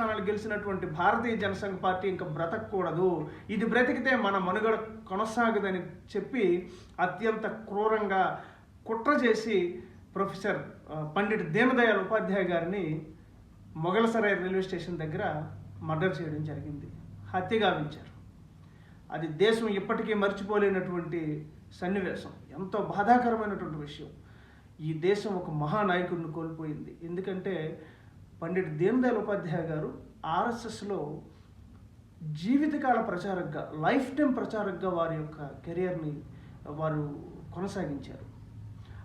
స్థానాలు గెలిచినటువంటి భారతీయ జనసంఘ పార్టీ ఇంకా బ్రతకూడదు ఇది బ్రతికితే మన మనుగడ కొనసాగదని చెప్పి అత్యంత క్రూరంగా కుట్ర చేసి ప్రొఫెసర్ పండిట్ దీనదయాళ్ ఉపాధ్యాయ గారిని మొగలసరాయ్ రైల్వే స్టేషన్ దగ్గర మర్డర్ చేయడం జరిగింది. హత్య గావించారు. అది దేశం ఇప్పటికీ మర్చిపోలేనటువంటి సన్నివేశం. ఎంతో బాధాకరమైనటువంటి విషయం. ఈ దేశం ఒక మహానాయకుడిని కోల్పోయింది. ఎందుకంటే పండిట్ దీనదయాళ్ ఉపాధ్యాయ గారు ఆర్ఎస్ఎస్లో జీవితకాల ప్రచారకగా లైఫ్ టైం ప్రచారకగా వారి యొక్క కెరియర్ని వారు కొనసాగించారు.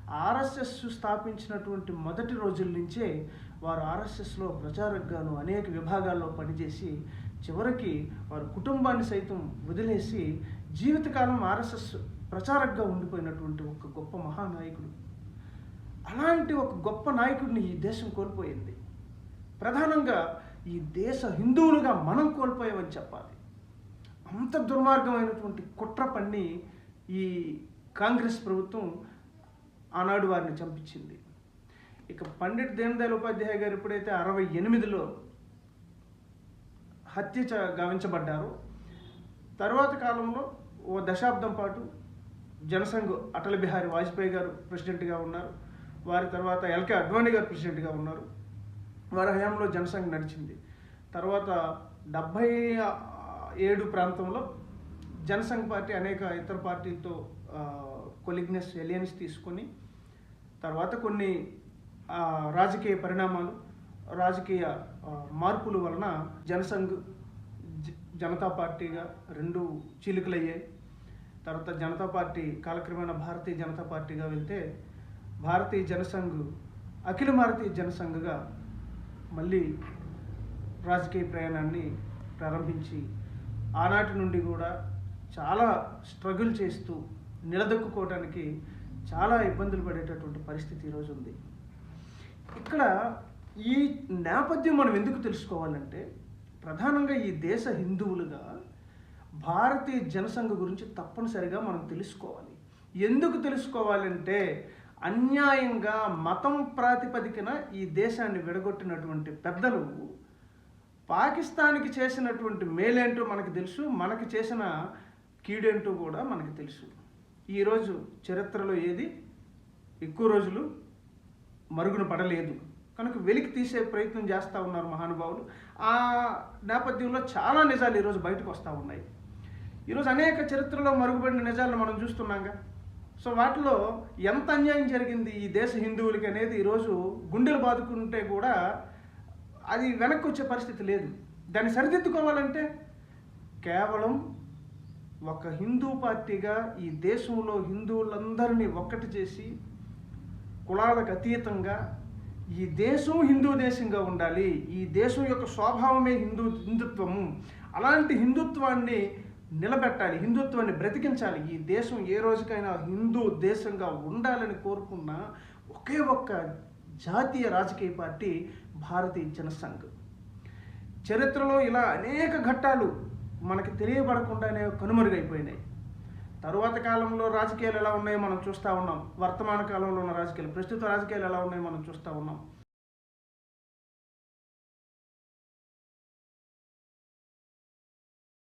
ఆర్ఎస్ఎస్ స్థాపించినటువంటి మొదటి రోజుల నుంచే వారు ఆర్ఎస్ఎస్లో ప్రచారకగాను అనేక విభాగాల్లో పనిచేసి చివరికి వారు కుటుంబాన్ని సైతం వదిలేసి జీవితకాలం ఆర్ఎస్ఎస్ ప్రచారకగా ఉండిపోయినటువంటి ఒక గొప్ప మహానాయకుడు. అలాంటి ఒక గొప్ప నాయకుడిని ఈ దేశం కోల్పోయింది. ప్రధానంగా ఈ దేశ హిందువులుగా మనం కోల్పోయామని చెప్పాలి. అంత దుర్మార్గమైనటువంటి కుట్ర పన్ని ఈ కాంగ్రెస్ ప్రభుత్వం ఆనాడు వారిని చంపించింది. ఇక పండిట్ దీనదయాల్ ఉపాధ్యాయ గారు ఎప్పుడైతే అరవై ఎనిమిదిలో హత్య చ- గావించబడ్డారో తర్వాత కాలంలో ఓ దశాబ్దం పాటు జనసంఘ్ అటల్ బిహారీ వాజ్పేయి గారు ప్రెసిడెంట్గా ఉన్నారు. వారి తర్వాత ఎల్కే అడ్వాణి గారు ప్రెసిడెంట్గా ఉన్నారు. వారి హయాంలో జనసంఘ్ నడిచింది. తర్వాత డెబ్భై ఏడు ప్రాంతంలో జనసంఘ్ పార్టీ అనేక ఇతర పార్టీలతో కొలిగ్నెస్ ఎలియన్స్ తీసుకొని తర్వాత కొన్ని ఆ, రాజకీయ పరిణామాలు రాజకీయ మార్పులు మార్పుల వలన జనసంఘ్ జ- జనతా పార్టీగా రెండు చీలికలయ్యాయి. తర్వాత జనతా పార్టీ కాలక్రమేణా భారతీయ జనతా పార్టీగా వెళ్తే భారతీయ జనసంఘ్ అఖిల భారతీయ జనసంఘగా మళ్ళీ రాజకీయ ప్రయాణాన్ని ప్రారంభించి ఆనాటి నుండి కూడా చాలా స్ట్రగుల్ చేస్తూ నిలదొక్కుకోవడానికి చాలా ఇబ్బందులు పడేటటువంటి పరిస్థితి ఈరోజు ఉంది. ఇక్కడ ఈ నేపథ్యం మనం ఎందుకు తెలుసుకోవాలంటే ప్రధానంగా ఈ దేశ హిందువులుగా భారతీయ జనసంఘ గురించి తప్పనిసరిగా మనం తెలుసుకోవాలి. ఎందుకు తెలుసుకోవాలంటే అన్యాయంగా మతం ప్రాతిపదికన ఈ దేశాన్ని విడగొట్టినటువంటి పెద్దలు పాకిస్తాన్కి చేసినటువంటి మేలేంటో మనకు తెలుసు మనకి చేసిన కీడేంటో కూడా మనకు తెలుసు. ఈరోజు చరిత్రలో ఏది? ఎక్కువ రోజులు మరుగున పడలేదు. కనుక వెలికి తీసే ప్రయత్నం చేస్తూ ఉన్నారు మహానుభావులు. ఆ నేపథ్యంలో చాలా నిజాలు ఈరోజు బయటకు వస్తూ ఉన్నాయి. ఈరోజు అనేక చరిత్రలో మరుగుపడిన నిజాలను మనం చూస్తున్నాంగా. సో వాటిలో ఎంత అన్యాయం జరిగింది ఈ దేశ హిందువులకి అనేది ఈరోజు గుండెలు బాదుకుంటే కూడా అది వెనక్కి వచ్చే పరిస్థితి లేదు. దాన్ని సరిదిద్దుకోవాలంటే కేవలం ఒక హిందూ పార్టీగా ఈ దేశంలో హిందువులందరినీ ఒక్కటి చేసి కులాలకు అతీతంగా ఈ దేశం హిందూ దేశంగా ఉండాలి. ఈ దేశం యొక్క స్వభావమే హిందూ హిందుత్వము. అలాంటి హిందుత్వాన్ని నిలబెట్టాలి హిందుత్వాన్ని బ్రతికించాలి. ఈ దేశం ఏ రోజుకైనా హిందూ దేశంగా ఉండాలని కోరుకున్న ఒకే ఒక్క జాతీయ రాజకీయ పార్టీ భారతీయ జనసంఘ్. చరిత్రలో ఇలా అనేక ఘట్టాలు మనకి తెలియబడకుండానే కనుమరుగైపోయినాయి. తరువాత కాలంలో రాజకీయాలు ఎలా ఉన్నాయో మనం చూస్తూ ఉన్నాం. వర్తమాన కాలంలో ఉన్న రాజకీయాలు ప్రస్తుత రాజకీయాలు ఎలా ఉన్నాయో మనం చూస్తూ ఉన్నాం.